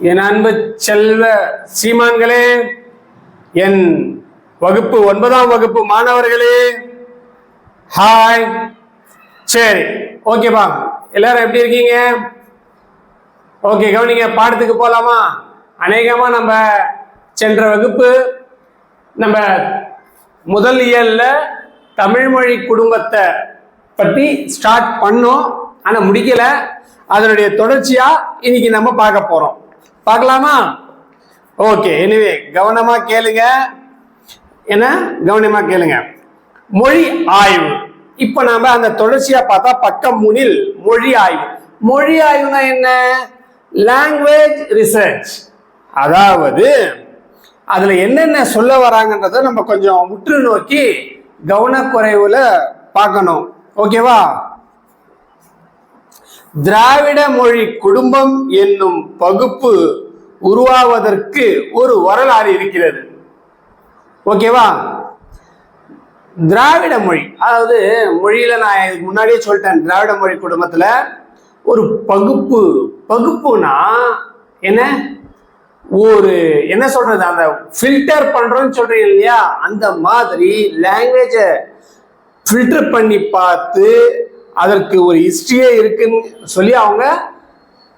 என் அன்பு செல்வ சீமான்களே என் வகுப்பு ஒன்பதாம் வகுப்பு மாணவர்களே ஹாய் சரி ஓகேப்பா எல்லாரும் எப்படி இருக்கீங்க? ஓகே கவனிங்க பாடத்துக்கு போகலாமா அநேகமாக நம்ம சென்ற வகுப்பு நம்ம முதல் இயல்ல தமிழ்மொழி குடும்பத்தை பற்றி ஸ்டார்ட் பண்ணோம். ஆனால் முடிக்கலை. அதனுடைய தொடர்ச்சியாக இன்னைக்கு நம்ம பார்க்க போகிறோம் பார்க்கலாமா? ஓகே எனிவே கவனமா கேளுங்க. என்ன? கவனமா கேளுங்க. மொழி ஆய்வு. இப்ப நாம அந்த தொடர்ச்சியா பார்த்தா பக்கம் மூணில் மொழி ஆய்வு. மொழி ஆய்வுனா என்ன? லாங்குவேஜ் ரிசர்ச் அதாவது அதுல என்னென்ன சொல்ல வராங்கன்றத நம்ம கொஞ்சம் உற்று நோக்கி கவனக்குறைவுல பார்க்கணும். ஓகேவா திராவிட மொழி குடும்பம் என்னும் பகுப்பு உருவாவதற்கு ஒரு வரலாறு இருக்கிறது. ஓகேவா? திராவிட மொழி அதாவது மொழியில நான் இதுக்கு முன்னாடியே சொல்லிட்டேன் திராவிட மொழி குடும்பத்துல ஒரு பகுப்பு பகுப்புனா என்ன? ஒரு என்ன சொல்றது? அந்த ஃபில்டர் பண்றோம்னு சொல்றீங்க இல்லையா? அந்த மாதிரி லாங்குவேஜை ஃபில்டர் பண்ணி பார்த்து அதற்கு ஒரு ஹிஸ்டரியே இருக்குன்னு சொல்லி அவங்க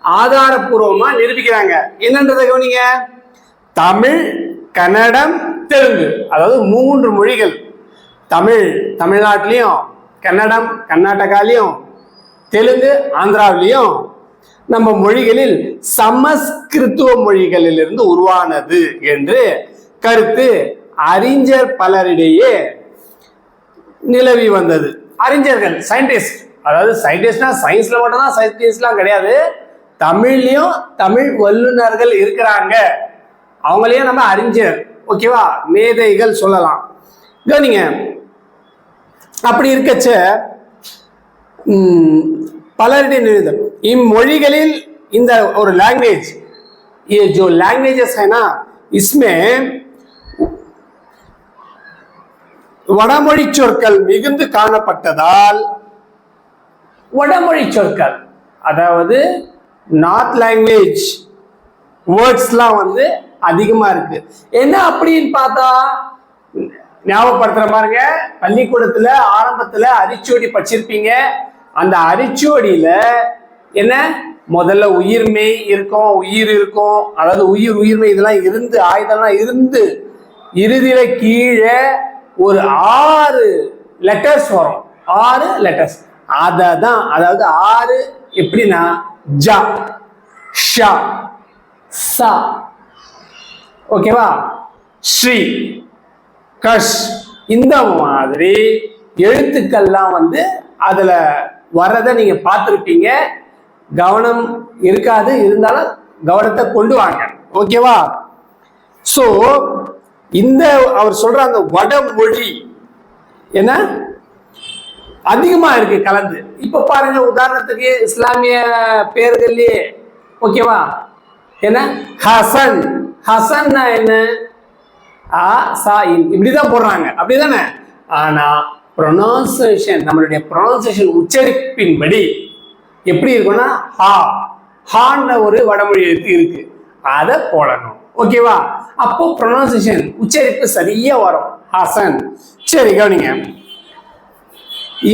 ஆதாரபூர்வமா நிரூபிக்கிறாங்க. என்னன்றதை கவனிங்க. தமிழ் கன்னடம் தெலுங்கு. அதாவது மூன்று மொழிகள். தமிழ் தமிழ்நாட்டிலையும் கன்னடம் கர்நாடகாலையும் தெலுங்கு ஆந்திராவிலையும் நம்ம மொழிகளில் சமஸ்கிருத்துவ மொழிகளிலிருந்து உருவானது என்று கருத்து அறிஞர் பலரிடையே நிலவி வந்தது. அறிஞர்கள் சயின்டிஸ்ட் அதாவது சயின்டிஸ்ட்னா சயின்ஸ்ல மட்டும்தான் சயின்டிஸ்ட்லாம் கிடையாது தமிழ்லயும் தமிழ் வல்லுநர்கள் இருக்கிறாங்க அவங்களையும் நம்ம அறிஞர் ஓகேவா மேதைகள் சொல்லலாம் கவனிங்க அப்படி இருக்கச்ச ம், பலருடைய நிறுத்தம் இம்மொழிகளில் இந்த ஒரு லாங்குவேஜ் ये जो लैंग्वेजेस है ना इसमें வடமொழி சொற்கள் மிகுந்து காணப்பட்டதால் வடமொழி சொற்கள் அதாவது நார்த் லாங்குவேஜ் வேர்ட்ஸ்லாம் வந்து அதிகமா இருக்கு. என்ன அப்படின்னு பார்த்தா ஞாபகப்படுத்துற பாருங்க. பள்ளிக்கூடத்துல ஆரம்பத்துல அரிச்சுவடி படிச்சிருப்பீங்க. அந்த அரிச்சுவடியில என்ன? முதல்ல உயிர்மை இருக்கும் உயிர் இருக்கும். அதாவது உயிர் உயிர்மை இதெல்லாம் இருந்து ஆயுதம்லாம் இருந்து இறுதியில கீழே ஒரு ஆறு லெட்டர்ஸ் வரும். ஆறு லெட்டர்ஸ் அதை தான் அதாவது ஆறு எப்படின்னா ஜா ஷா ச. ஓகேவா? ஸ்ரீ கஷ். இந்த மாதிரி எழுத்துக்கள்லாம் வந்து அதில் வர்றதை நீங்கள் பார்த்துருப்பீங்க. கவனம் இருக்காது இருந்தாலும் கவனத்தை கொண்டு வாங்க. ஓகேவா? ஸோ இந்த அவர் சொல்ற அந்த வடமொழி என்ன? அதிகமா இருக்கு கலந்து. இப்ப பாருங்க உதாரணத்துக்கு இஸ்லாமிய பேர்கள்லயே ஓகேவா? என்ன? ஹசன். ஹசன்னா என்ன? ஆ சா இப்படிதான் போடுறாங்க. அப்படிதானே? ஆனா ப்ரொனவுன்சியேஷன் நம்மளுடைய ப்ரொனவுன்சியேஷன் உச்சரிப்பின்படி எப்படி இருக்கும்னா ஹா. ஹான்ற ஒரு வடமொழி எழுத்து இருக்கு. அதை போடணும். ஓகேவா அப்போ ப்ரொனன்சியேஷன் உச்சரிப்பு சரியா வரும். ஹசன் சரி கவனிங்க.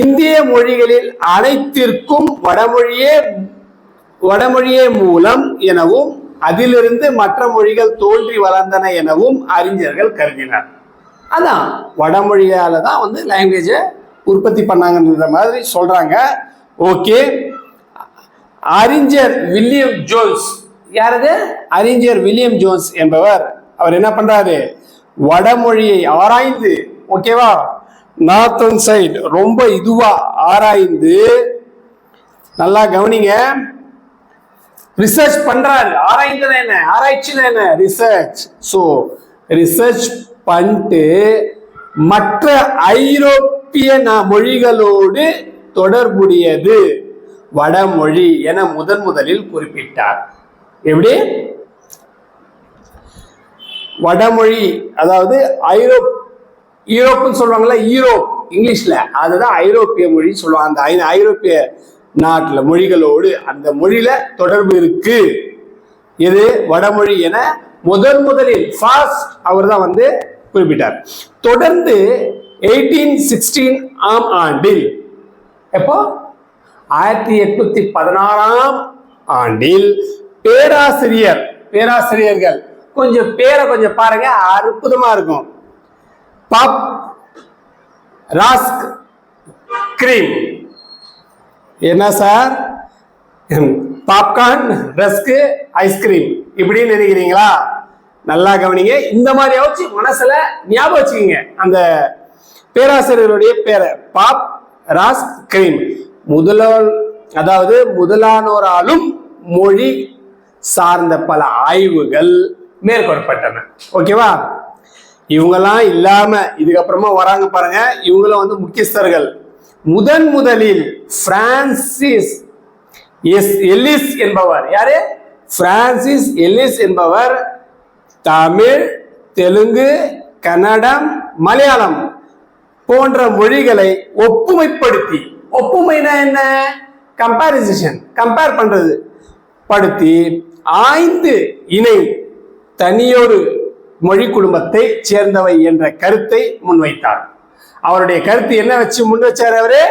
இந்திய மொழிகளில் அனைத்திற்கும் வடமொழியே வடமொழியே மூலம் எனவும் அதிலிருந்து மற்ற மொழிகள் தோன்றி வளர்ந்தன எனவும் அறிஞர்கள் கருதினர். அதான் வடமொழியால தான் வந்து லாங்குவேஜை உற்பத்தி பண்ணாங்கன்ற மாதிரி சொல்றாங்க. ஓகே அறிஞர் வில்லியம் ஜோன்ஸ். யாரது? அறிஞர் வில்லியம் ஜோன்ஸ் என்பவர். அவர் என்ன பண்றாரு? வடமொழியை ஆராய்ந்து ஓகேவா நார்த்தன் சைடு ரொம்ப இதுவா ஆராய்ந்து நல்லா கவனிங்க. ரிசர்ச் பண்றாரு. ஆராய்ந்தது என்ன? ஆராய்ச்சியில் என்ன? ரிசர்ச் ஸோ ரிசர்ச் பண்ணிட்டு மற்ற ஐரோப்பிய மொழிகளோடு தொடர்புடையது. வடமொழி என முதன் முதலில் குறிப்பிட்டார். எப்படி? வடமொழி அதாவது ஐரோப் ஈரோப்புன்னு சொல்லுவாங்கல்ல யூரோப் இங்கிலீஷ்ல. அதுதான் ஐரோப்பிய மொழி சொல்லுவாங்க. அந்த ஐ- ஐரோப்பிய நாட்டில் மொழிகளோடு அந்த மொழியில தொடர்பு இருக்கு. இது வடமொழி என முதன் முதலில் ஃபாஸ்ட் அவர் தான் வந்து குறிப்பிட்டார். தொடர்ந்து எயிட்டீன் சிக்ஸ்டீன் ஆம் ஆண்டில் எப்போ? ஆயிரத்தி எட்நூத்தி பதினாறாம் ஆண்டில் பேராசிரியர். பேராசிரியர்கள். கொஞ்சம் பேரை கொஞ்சம் பாருங்க அற்புதமா இருக்கும். Pop rusk cream. என்ன sir? Popcorn rusk ice cream இப்படின்னு நினைக்கிறீங்களா நல்லா கவனிங்க. இந்த மாதிரியாவது மனசுல ஞாபகம் வச்சுக்கோங்க. அந்த பேராசிரியருடைய பேரை பாப் ராஸ் கிரீம். முதலோ அதாவது முதலானோராலும் மொழி சார்ந்த பல ஆய்வுகள் மேற்கொள்ளப்பட்டன. ஓகேவா? இவங்கெல்லாம் இல்லாம இதுக்கப்புறமா வராங்க பாருங்க. இவங்களும் வந்து முக்கியஸ்தர்கள். முதன் முதலில் பிரான்சிஸ் எஸ் எல்லிஸ் என்பவர். யாரு? பிரான்சிஸ் எல்லிஸ் என்பவர். தமிழ் தெலுங்கு கன்னடம் மலையாளம் போன்ற மொழிகளை ஒப்புமைப்படுத்தி ஒப்புமைனா என்ன? கம்பாரிசேஷன் கம்பேர் பண்றது. படுத்தி ஆய்ந்து இணை தனியொரு மொழி குடும்பத்தை சேர்ந்தவை என்ற கருத்தை முன்வைத்தார். அவருடைய கருத்து என்ன வச்சு முன் வச்சார் அவரு?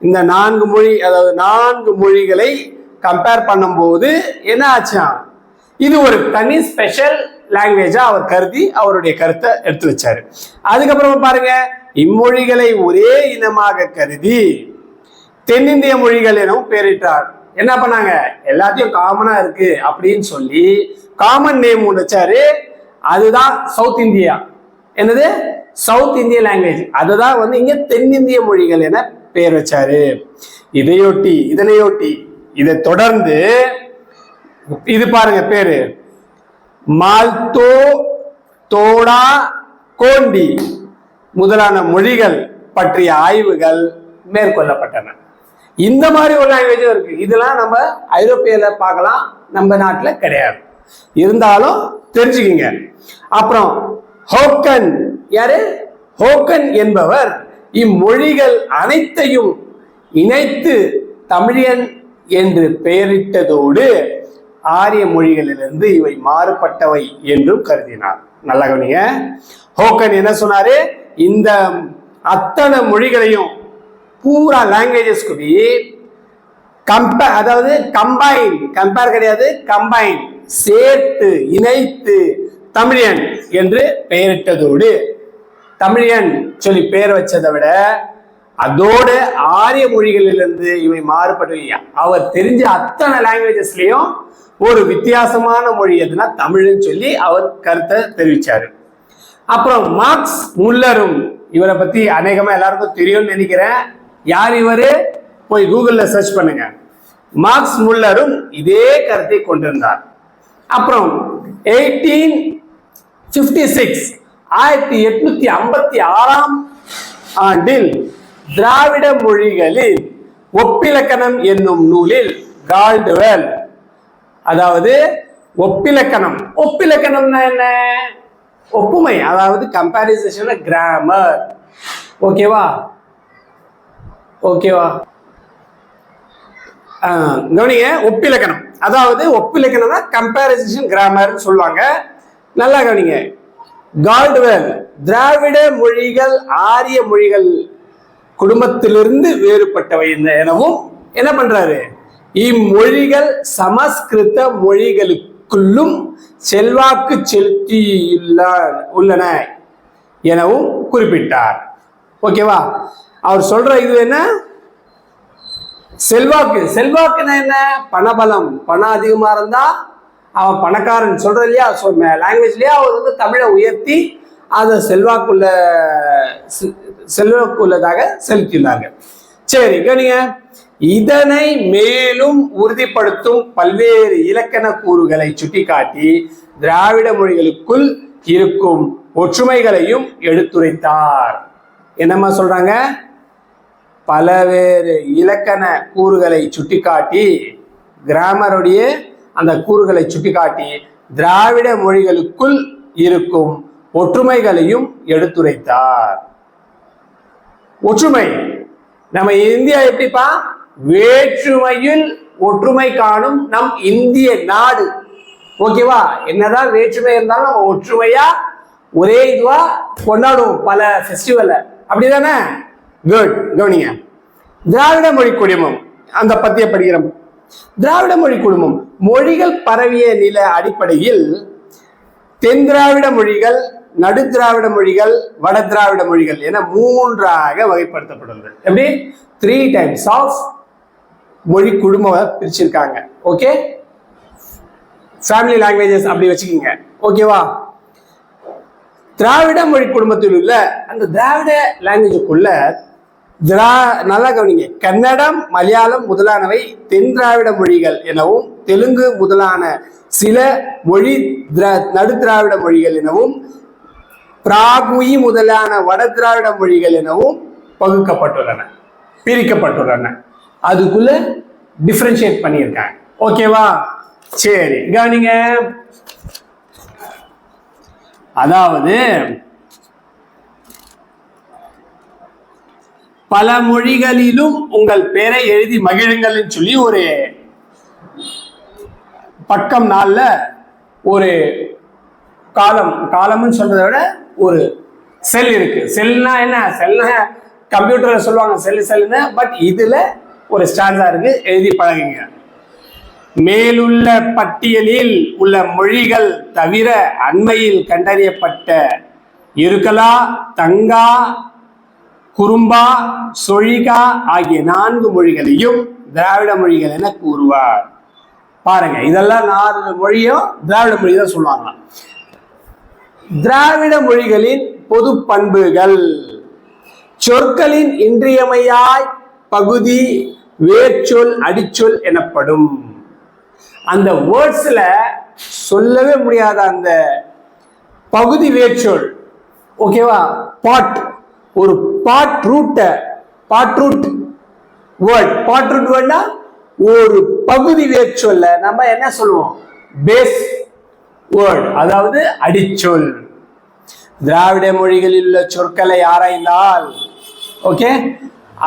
இந்த நான்கு மொழி அதாவது நான்கு மொழிகளை கம்பேர் பண்ணும்போது என்ன ஆச்சா? இது ஒரு தனி ஸ்பெஷல் லாங்குவேஜா அவர் கருதி அவருடைய கருத்தை எடுத்து வச்சாரு. அதுக்கப்புறமா பாருங்க இம்மொழிகளை ஒரே இனமாக கருதி தென்னிந்திய மொழிகள் எனவும் பெயரிட்டார். என்ன பண்ணாங்க? எல்லாத்தையும் காமனா இருக்கு அப்படின்னு சொல்லி காமன் நேம் ஒன்று வச்சாரு. அதுதான் சவுத் இந்தியா என்னது? சவுத் இந்திய லாங்குவேஜ் அதுதான் வந்து இங்க தென்னிந்திய மொழிகள் என பெயர் வச்சாரு. இதையொட்டி இதனையொட்டி இதை தொடர்ந்து இது பாருங்க பேரு. மால்தோ தோடா கோண்டி முதலான மொழிகள் பற்றிய ஆய்வுகள் மேற்கொள்ளப்பட்டன. இந்த மாதிரி ஒரு லாங்குவேஜும் இருக்கு. இதெல்லாம் நம்ம ஐரோப்பியில பார்க்கலாம் நம்ம நாட்டில் கிடையாது. இருந்தாலும் தெரிஞ்சுக்கிங்க. அப்புறம் ஹோக்கன். யாரு? ஹோக்கன் என்பவர் இம்மொழிகள் அனைத்தையும் இணைத்து தமிழியன் என்று பெயரிட்டதோடு ஆரிய மொழிகளிலிருந்து இவை மாறுபட்டவை என்றும் கருதினார். நல்லா கவனிங்க. ஹோக்கன் என்ன சொன்னாரு? இந்த அத்தனை மொழிகளையும் பூரா லாங்குவேஜஸ் போய் கம்பேர் அதாவது கம்பைன் கம்பேர் கிடையாது கம்பைன் சேர்த்து இணைத்து தமிழியன் என்று பெயரிட்டதோடு தமிழியன் சொல்லி பெயர் வச்சதை விட அதோடு ஆரிய மொழிகளிலிருந்து இவை மாறுபட்டு அவர் தெரிஞ்ச அத்தனை லாங்குவேஜஸ்லயும் ஒரு வித்தியாசமான மொழி எதுனா தமிழ்னு சொல்லி அவர் கருத்தை தெரிவிச்சாரு. அப்புறம் மார்க்ஸ் முல்லரும் இவரை பத்தி அநேகமா எல்லாருக்கும் தெரியும்னு நினைக்கிறேன். யார் இவரு? போய் கூகுளில் சர்ச் பண்ணுங்க. மார்க்ஸ் முல்லரும் இதே கருத்தை கொண்டிருந்தார். அப்புறம் எயிட்டீன் ஃபிஃப்டி சிக்ஸ் ஆயிரத்தி எட்நூத்தி ஐம்பத்தி ஆறாம் ஆண்டில் திராவிட மொழிகளில் ஒப்பிலக்கணம் என்னும் நூலில் கால்டுவெல் அதாவது ஒப்பிலக்கணம். ஒப்பிலக்கணம்னா என்ன? ஒப்புமை அதாவது கம்பாரிசேஷன் கிராமர் ஓகேவா ஓகேவா ஆஹ், கவனிங்க ஒப்பிலக்கணம். அதாவது ஒப்பிலக்கணம்னா கம்பேரிசன் கிராமர்னு சொல்லுவாங்க. நல்லா கவனிங்க. கால்டுவெல் திராவிட மொழிகள் ஆரிய மொழிகள் குடும்பத்திலிருந்து வேறுபட்டவை எனவும் என்ன பண்றாரு? இம்மொழிகள் சமஸ்கிருத மொழிகளுக்குள்ளும் செல்வாக்கு செலுத்தியுள்ள உள்ளன எனவும் குறிப்பிட்டார். ஓகேவா அவர் சொல்ற இது என்ன? செல்வாக்கு. செல்வாக்குன்னா என்ன? பணபலம். பணம் அதிகமா இருந்தா அவன் பணக்காரன் சொல்ற இல்லையா? லாங்குவேஜ்லயே அவர் வந்து தமிழை உயர்த்தி அதை செல்வாக்குள்ள செ- செல்வாக்குள்ளதாக செலுத்தினார்கள் சரி கவனிங்க இதனை மேலும் உறுதிப்படுத்தும் பல்வேறு இலக்கண கூறுகளை சுட்டிக்காட்டி திராவிட மொழிகளுக்குள் இருக்கும் ஒற்றுமைகளையும் எடுத்துரைத்தார். என்னம்மா சொல்றாங்க? பலவேறு இலக்கண கூறுகளை சுட்டிக்காட்டி கிராமருடைய அந்த கூறுகளை சுட்டிக்காட்டி திராவிட மொழிகளுக்குள் இருக்கும் ஒற்றுமைகளையும் எடுத்துரைத்தார். ஒற்றுமை. நம்ம இந்தியா எப்படிப்பா? வேற்றுமையில் ஒற்றுமை காணும் நம் இந்திய நாடு. ஓகேவா? என்னதான் வேற்றுமை இருந்தாலும் நம்ம ஒற்றுமையா ஒரே இதுவா கொண்டாடுவோம் பல ஃபெஸ்டிவலை அப்படிதானே? குட் கவனிங்க. திராவிட மொழி குடும்பம் அந்த பத்திய படிக்கிறோம். திராவிட மொழி குடும்பம் மொழிகள் பரவிய நில அடிப்படையில் தென் திராவிட மொழிகள் நடு திராவிட மொழிகள் வட திராவிட மொழிகள் என மூன்றாக வகைப்படுத்தப்படுகிறது. எப்படி? த்ரீ டைப்ஸ் ஆஃப் மொழி குடும்பம் பிரிச்சிருக்காங்க. ஓகே ஃபேமிலி லாங்குவேஜஸ் அப்படி வச்சுக்கிங்க. ஓகேவா திராவிட மொழி குடும்பத்தில் உள்ள அந்த திராவிட லாங்குவேஜுக்குள்ள திரா நல்லா கவனிங்க. கன்னடம் மலையாளம் முதலானவை தென் திராவிட மொழிகள் எனவும் தெலுங்கு முதலான சில மொழி திரா நடு திராவிட மொழிகள் எனவும் பிராகுயி முதலான வட திராவிட மொழிகள் எனவும் பகுக்கப்பட்டுள்ளன பிரிக்கப்பட்டுள்ளன. அதுக்குள்ள டிஃப்ரென்ஷியேட் பண்ணியிருக்காங்க. ஓகேவா சரி கவனிங்க. அதாவது பல மொழிகளிலும் உங்கள் பேரை எழுதி மகிழுங்கள்னு சொல்லி ஒரு பக்கம் நாளில் ஒரு காலம் காலம்னு சொல்றதை விட ஒரு செல் இருக்கு. செல்னா என்ன? செல்னா கம்ப்யூட்டர்ல சொல்லுவாங்க செல் செல்லுன்னு. பட் இதுல ஒரு ஸ்டாண்டா இருக்கு. எழுதி பழகுங்க. மேலுள்ள பட்டியலில் உள்ள மொழிகள் தவிர அண்மையில் கண்டறியப்பட்ட இருக்கலா தங்கா குறும்பா சொழிகா ஆகிய நான்கு மொழிகளையும் திராவிட மொழிகள் என கூறுவார். பாருங்க இதெல்லாம் நாலு மொழியும் திராவிட மொழி தான் சொல்லுவாங்க. திராவிட மொழிகளின் பொது பண்புகள். சொற்களின் இன்றியமையாய் பகுதி வேர்ச்சொல் அடிச்சொல் எனப்படும். அந்த வேர்ட்ஸ்ல சொல்லவே முடியாத அந்த பகுதி வேர்ச்சொல் ஓகேவா பாட் ஒரு பாட் ரூட்டை part root word part root வேர்ட்னா ஒரு பகுதி வேர்ச்சொல்ல நம்ம என்ன சொல்லுவோம்? பேஸ் வேர்ட் அதாவது அடிச்சொல். திராவிட மொழிகளில் உள்ள சொற்களை ஆராய்ந்தால் ஓகே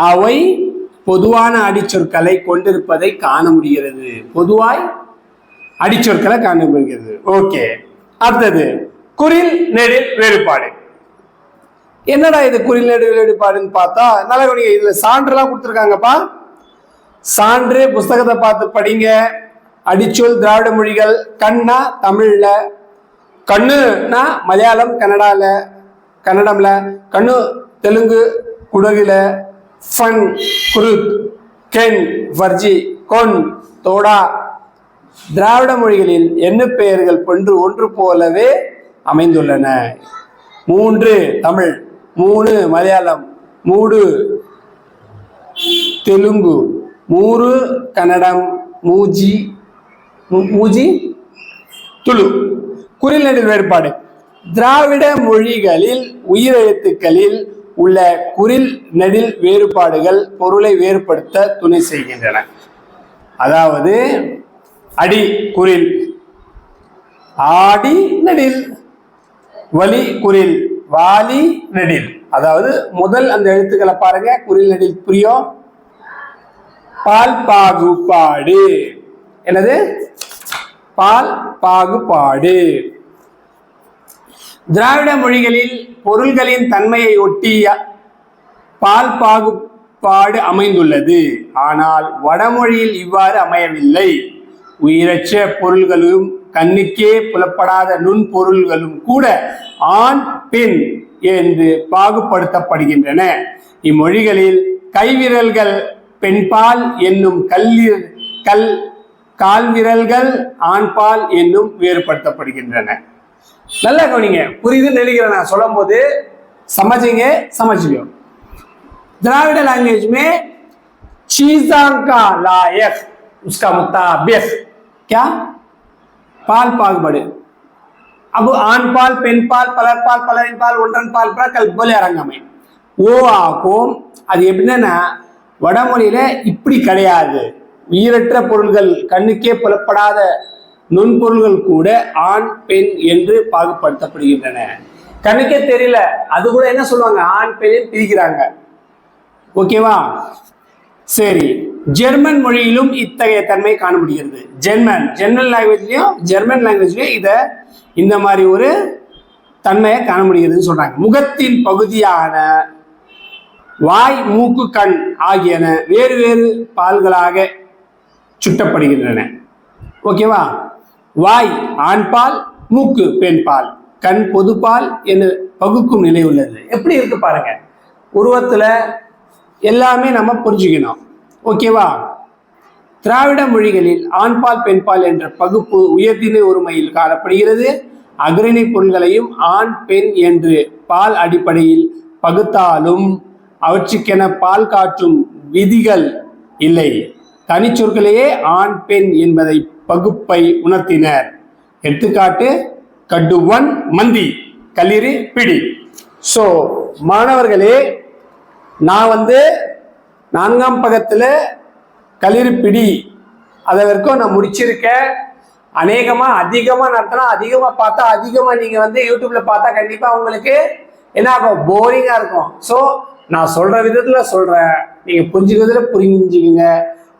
அவை பொதுவான அடிச்சொற்களை கொண்டிருப்பதை காண முடிகிறது. பொதுவாய் அடிச்சொற்களை காண முடிகிறது. ஓகே அடுத்தது குறில் நெடில் வேறுபாடு. என்னடா இது குறிநேடு நெடில் பார்த்தா நல்லா கவனிங்க இதில் சான்றுலாம் கொடுத்துருக்காங்கப்பா. சான்று புஸ்தகத்தை பார்த்து படிங்க. அடிச்சொல் திராவிட மொழிகள் கண்ணா தமிழில். கண்ணுனா மலையாளம் கன்னடாவில் கன்னடம்ல. கண்ணு தெலுங்கு குடகுல. ஃபன் குருத் கென் வர்ஜி கொன் தோடா. திராவிட மொழிகளில் என்ன பெயர்கள் ஒன்று ஒன்று போலவே அமைந்துள்ளன. மூன்று தமிழ். மூணு மலையாளம். மூடு. தெலுங்கு. மூறு கன்னடம். மூஜி. மூஜி? துளு. குறில் நெடில் வேறுபாடு. திராவிட மொழிகளில் உயிரெழுத்துக்களில் உள்ள குறில் நெடில் வேறுபாடுகள் பொருளை வேறுபடுத்த துணை செய்கின்றன. அதாவது அடி குறில் ஆடி நெடில். வலி குறில் வாலி நெடில். அதாவது முதல் அந்த எழுத்துக்களை பாருங்க. குரில் நெடில் புரியும் பால் பாகுபாடு. என்னது? பால் பாகுபாடு. திராவிட மொழிகளில் பொருள்களின் தன்மையை ஒட்டிய பால் பாகுபாடு அமைந்துள்ளது. ஆனால் வடமொழியில் இவ்வாறு அமையவில்லை. உயிரற்ற பொருள்களும் கண்ணுக்கே புலப்படாத நுண்பொருள்களும் கூட ஆண் பெண் என்று பாகுபடுத்தப்படுகின்றன இம்மொழிகளில் கைவிரல்கள் பெண்பால் என்னும் கல்லி கல் கால்விரல்கள் ஆண்பால் என்னும் வேறுபடுத்தப்படுகின்றன நல்லா கவனிங்க புரியுது நினைக்கிறேன் நான் சொல்லும் போது समझेंगे समझियो द्राविड़ लैंग्वेज में चीजा का लायक उसका मुताबिक क्या பால் பாகுபாடு अब आन पाल पेन पाल पलर पाल पलरिन பால் ஒன்றன் பால் பிற கல் போல அரங்கமை ஓ ஆக்கும் அது எப்படின்னா வடமொழியில இப்படி கிடையாது உயிரற்ற பொருள்கள் கண்ணுக்கே புலப்படாத நுண்பொருள்கள் கூட ஆண் பெண் என்று பாகுபடுத்தப்படுகின்றன கண்ணுக்கே தெரியல அது கூட என்ன சொல்லுவாங்க ஆண் பெண் பிரிக்கிறாங்க ஓகேவா சரி ஜெர்மன் மொழியிலும் இத்தகைய தன்மை காண முடிகிறது ஜெர்மன் ஜெர்மன் லாங்குவேஜ்லையும் ஜெர்மன் லாங்குவேஜ்லையும் இதை இந்த மாதிரி ஒரு தன்மையை காண முடிகிறதுன்னு சொல்றாங்க. முகத்தின் பகுதியான வாய் மூக்கு கண் ஆகியன வேறு வேறு பால்களாக சுட்டப்படுகின்றன. ஓகேவா? வாய் ஆண்பால் மூக்கு பெண்பால் கண் பொதுப்பால் என்று பகுக்கும் நிலை உள்ளது. எப்படி இருக்கு பாருங்க. உருவத்துல எல்லாமே நம்ம புரிஞ்சுக்கணும். ஓகேவா? திராவிட மொழிகளில் ஆண்பால் பெண்பால் என்ற பகுப்பு உயர்திணை ஒருமையில் காணப்படுகிறது. அக்ரணி பொருள்களையும் ஆண் பெண் என்று பால் அடிப்படையில் பகுத்தாலும் அவற்றுக்கென பால் காட்டும் விதிகள் இல்லை. தனிச்சொற்களையே ஆண் பெண் என்பதை பகுப்பை உணர்த்தினர். எடுத்துக்காட்டு கடுவன் மந்தி கல்லீரி பிடி. ஸோ மாணவர்களே நான் வந்து நான்காம் பக்கத்தில் களிறு பிடி அதை வரைக்கும் நான் முடிச்சிருக்கேன். அநேகமாக அதிகமாக நடத்தினா அதிகமாக பார்த்தா அதிகமாக நீங்கள் வந்து யூடியூப்பில் பார்த்தா கண்டிப்பாக உங்களுக்கு என்ன ஆகும் போரிங்காக இருக்கும். ஸோ நான் சொல்கிற விதத்தில் சொல்கிறேன் நீங்கள் புரிஞ்சுக்கிறதுல புரிஞ்சுக்கிங்க.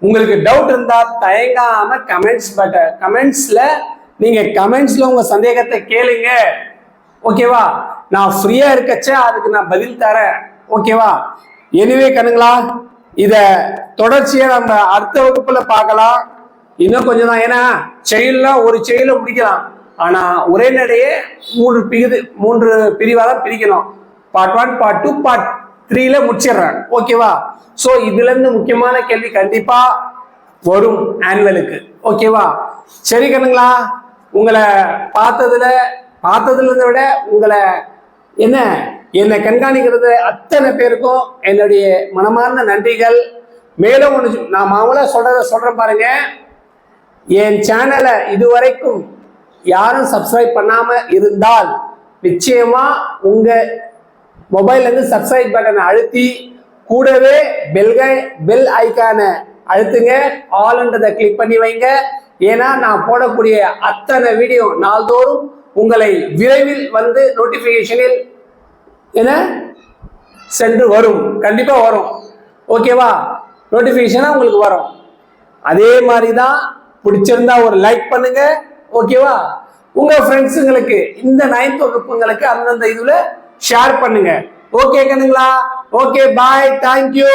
உங்களுக்கு டவுட் இருந்தால் தயங்காமல் கமெண்ட்ஸ் பட்ட கமெண்ட்ஸில் நீங்கள் கமெண்ட்ஸில் உங்கள் சந்தேகத்தை கேளுங்க. ஓகேவா நான் ஃப்ரீயாக இருக்கச்சே அதுக்கு நான் பதில் தரேன். ஓகேவா எனிவே கணுங்களா இத தொடர்ச்சியா நம்ம அடுத்த வகுப்புல பார்க்கலாம். இன்னும் கொஞ்சம் தான். ஏன்னா செயல்லாம் ஒரு செயல முடிக்கலாம். ஆனா ஒரே நடையே மூன்று பிரிவு மூன்று பிரிவா தான் பிரிக்கணும். Part one part two part த்ரீல முடிச்சிடுறேன் ஓகேவா சோ இதுல இருந்து முக்கியமான கேள்வி கண்டிப்பா வரும் ஆனுவலுக்கு. ஓகேவா சரி கண்ணுங்களா உங்களை பார்த்ததுல பார்த்ததுல இருந்த விட உங்களை என்ன? என்னை கண்காணிக்கிறது அத்தனை பேருக்கும் என்னுடைய மனமார்ந்த நன்றிகள். மேலும் ஒன்று நான் மாமூலா சொல்கிறத சொல்கிறேன் பாருங்க. என் சேனலை இதுவரைக்கும் யாரும் சப்ஸ்கிரைப் பண்ணாமல் இருந்தால் நிச்சயமாக உங்கள் மொபைல்லேருந்து சப்ஸ்கிரைப் பட்டனை அழுத்தி கூடவே பெல்கை பெல் ஐக்கானை அழுத்துங்க. ஆல்ன்றதை கிளிக் பண்ணி வைங்க. ஏன்னா நான் போடக்கூடிய அத்தனை வீடியோ நாள்தோறும் உங்களை விரைவில் வந்து நோட்டிபிகேஷனில் என்ன சென்று வரும். கண்டிப்பா வரும். ஓகேவா நோட்டிபிகேஷனா உங்களுக்கு வரும். அதே மாதிரி தான் பிடிச்சிருந்தா ஒரு லைக் பண்ணுங்க. ஓகேவா உங்க ஃப்ரெண்ட்ஸுங்களுக்கு இந்த நைன்த் வகுப்புங்களுக்கு அந்தந்த இதுல ஷேர் பண்ணுங்க. Okay கண்ணுங்களா? Okay bye thank you